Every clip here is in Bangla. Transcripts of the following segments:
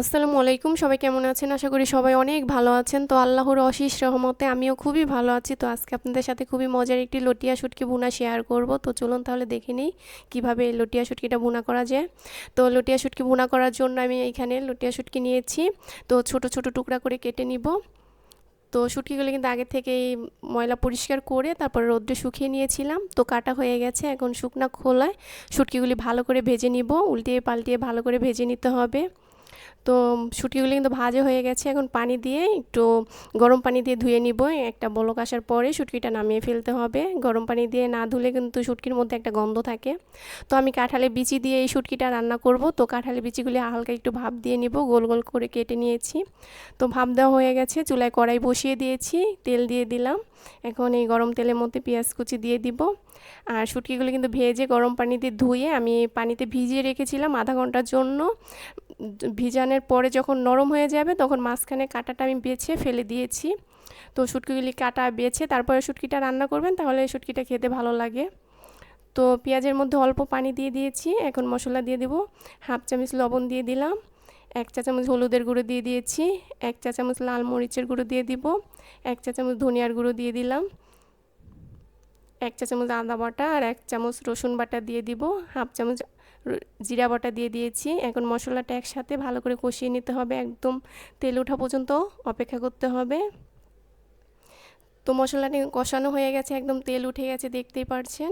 আসসালামু আলাইকুম, সবাই কেমন আছেন? আশা করি সবাই অনেক ভালো আছেন। তো আল্লাহর অশিস রহমতে আমিও খুবই ভালো আছি। তো আজকে আপনাদের সাথে খুবই মজার একটি লটিয়া শুটকি ভুনা শেয়ার করব। তো চলুন তাহলে দেখে নিই কীভাবে লটিয়া শুটকিটা ভুনা করা যায়। তো লটিয়া শুটকি ভুনা করার জন্য আমি এখানে লটিয়া শুটকি নিয়েছি। তো ছোট ছোট টুকরা করে কেটে নিব। তো শুটকিগুলো কিন্তু আগে থেকেই ময়লা পরিষ্কার করে তারপর রোদ্রে শুকিয়ে নিয়েছিলাম। তো কাটা হয়ে গেছে, এখন শুকনা খোলায় শুটকিগুলি ভালো করে ভেজে নিব। উল্টিয়ে পাল্টিয়ে ভালো করে ভেজে নিতে হবে। তো শুটকিগুলো কিন্তু ভাজা হয়ে গেছে। এখন পানি দিয়ে একটু গরম পানি দিয়ে ধুয়ে নিব। একটা বলক আসার পরে শুটকিটা নামিয়ে ফেলতে হবে। গরম পানি দিয়ে না ধুলে কিন্তু শুটকির মধ্যে একটা গন্ধ থাকে। তো আমি কাঁঠালে বিচি দিয়ে এই শুটকিটা রান্না করব। তো কাঁঠালে বিচিগুলি হালকা একটু ভাপ দিয়ে নিব। গোল গোল করে কেটে নিয়েছি। তো ভাপ দেওয়া হয়ে গেছে। চুলায় কড়াই বসিয়ে দিয়েছি। তেল দিয়ে দিলাম। এখন এই গরম তেলের মধ্যে পেঁয়াজ কুচি দিয়ে দিব। আর শুটকিগুলো কিন্তু ভেজে গরম পানিতে ধুয়ে আমি পানিতে ভিজিয়ে রেখেছিলাম আধা ঘণ্টার জন্য। ভিজানোর পরে যখন নরম হয়ে যাবে তখন মাঝখানে কাঁটাটা আমি বেছে ফেলে দিয়েছি। তো শুটকিগুলি কাটা বেছে তারপরে শুটকিটা রান্না করবেন তাহলে শুটকিটা খেতে ভালো লাগে। তো পেঁয়াজের মধ্যে অল্প পানি দিয়ে দিয়েছি। এখন মশলা দিয়ে দেবো। হাফ চামচ লবণ দিয়ে দিলাম। এক চা চামচ হলুদের গুঁড়ো দিয়ে দিয়েছি, এক চা চামচ লাল মরিচের গুঁড়ো দিয়ে দিব, এক চা চামচ ধনিয়ার গুঁড়ো দিয়ে দিলাম, এক চা চামচ আদা বাটা আর এক চামচ রসুন বাটা দিয়ে দিব, হাফ চামচ জিরা বাটা দিয়ে দিয়েছি। এখন মশলাটা একসাথে ভালো করে কষিয়ে নিতে হবে, একদম তেল ওঠা পর্যন্ত অপেক্ষা করতে হবে। তো মশলাটি কষানো হয়ে গেছে, একদম তেল উঠে গেছে দেখতেই পারছেন।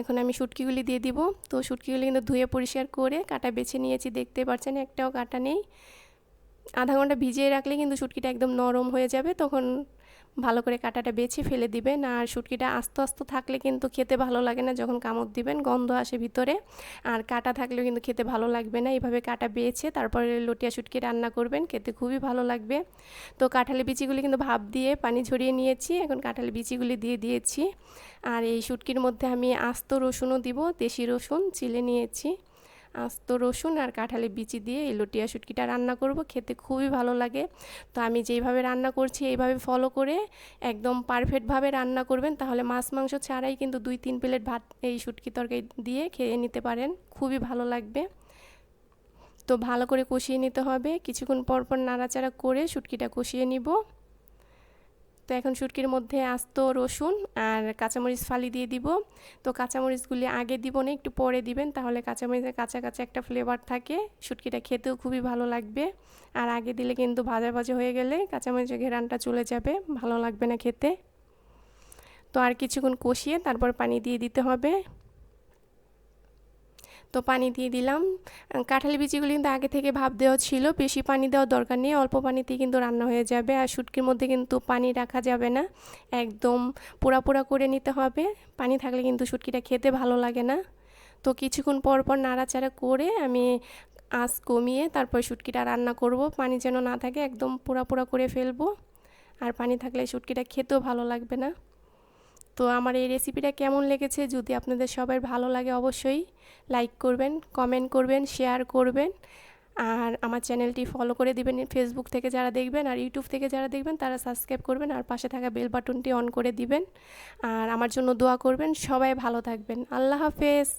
এখন আমি শুটকিগুলি দিয়ে দিব। তো শুটকিগুলি কিন্তু ধুয়ে পরিষ্কার করে কাটা বেছে নিয়েছি, দেখতে পারছেন একটাও কাটা নেই। আধা ঘণ্টা ভিজিয়ে রাখলে কিন্তু শুটকিটা একদম নরম হয়ে যাবে, তখন ভালো করে কাটাটা বেছে ফেলে দিবেন আর শুটকিটা আস্তে আস্তে থাকলে কিন্তু খেতে ভালো লাগে না যখন কামড় দিবেন, গন্ধ আসে ভিতরে। আর কাটা থাকলেও কিন্তু খেতে ভালো লাগবে না, এইভাবে কাটা বেছে তারপরে লটিয়া শুটকি রান্না করবেন, খেতে খুবই ভালো লাগবে। তো কাঁঠালি বিচিগুলি কিন্তু ভাপ দিয়ে পানি ঝরিয়ে নিয়েছি, এখন কাঁঠালি বিচিগুলি দিয়ে দিয়েছি। আর এই শুটকির মধ্যে আমি আস্ত রসুনও দিব, দেশি রসুন, চিলে নিয়েছি। আস্ত রসুন আর কাঁঠালে বিচি দিয়ে এই লটিয়া শুটকিটা রান্না করব। খেতে খুবই ভালো লাগে। তো আমি যেইভাবে রান্না করছি, এইভাবে ফলো করে একদম পারফেক্টভাবে রান্না করবেন। তাহলে মাছ, মাংস ছাড়াই কিন্তু দুই, তিন প্লেট ভাত এই শুটকি তরকারি দিয়ে খেয়ে নিতে পারেন। খুবই ভালো লাগবে। তো ভালো করে কষিয়ে নিতে হবে। কিছুক্ষণ পর পর নাড়াচাড়া করে শুটকিটা কষিয়ে নিব। তো এখন শুটকির মধ্যে আস্ত রসুন আর কাঁচামরিচ ফালি দিয়ে দিব। তো কাঁচামরিচগুলি আগে দিব না, একটু পরে দিবেন, তাহলে কাঁচামরিচের কাঁচা কাঁচা একটা ফ্লেভার থাকে। শুটকিটা খেতেও খুবই ভালো লাগবে। আর আগে দিলে কিন্তু ভাজা ভাজা হয়ে গেলে কাঁচামরিচের ঘেরানটা চলে যাবে, ভালো লাগবে না খেতে। তো আর কিছুক্ষণ কষিয়ে তারপর পানি দিয়ে দিতে হবে। তো পানি দিয়ে দিলাম। কাঁঠালি বিচিগুলি কিন্তু আগে থেকে ভাব দেওয়া ছিল, বেশি পানি দেওয়ার দরকার নেই, অল্প পানিতেই কিন্তু রান্না হয়ে যাবে আর শুটকির মধ্যে কিন্তু পানি রাখা যাবে না। একদম পোড়া পোড়া করে নিতে হবে, পানি থাকলে কিন্তু শুটকিটা খেতে ভালো লাগে না। তো কিছুক্ষণ পর পর নাড়াচাড়া করে আমি আঁচ কমিয়ে তারপর শুটকিটা রান্না করব, পানি যেন না থাকে, একদম পোড়া পোড়া করে ফেলব। আর পানি থাকলে শুটকিটা খেতেও ভালো লাগবে না। তো আমার এই রেসিপিটা কেমন লেগেছে যদি আপনাদের সবার ভালো লাগে অবশ্যই লাইক করবেন কমেন্ট করবেন শেয়ার করবেন। আর আমার চ্যানেলটি ফলো করে দিবেন ফেসবুক থেকে যারা দেখবেন আর ইউটিউব থেকে যারা দেখবেন তারা সাবস্ক্রাইব করবেন আর পাশে থাকা বেল বাটনটি অন করে দিবেন। আর আমার জন্য দোয়া করবেন, সবাই ভালো থাকবেন। আল্লাহ হাফেজ।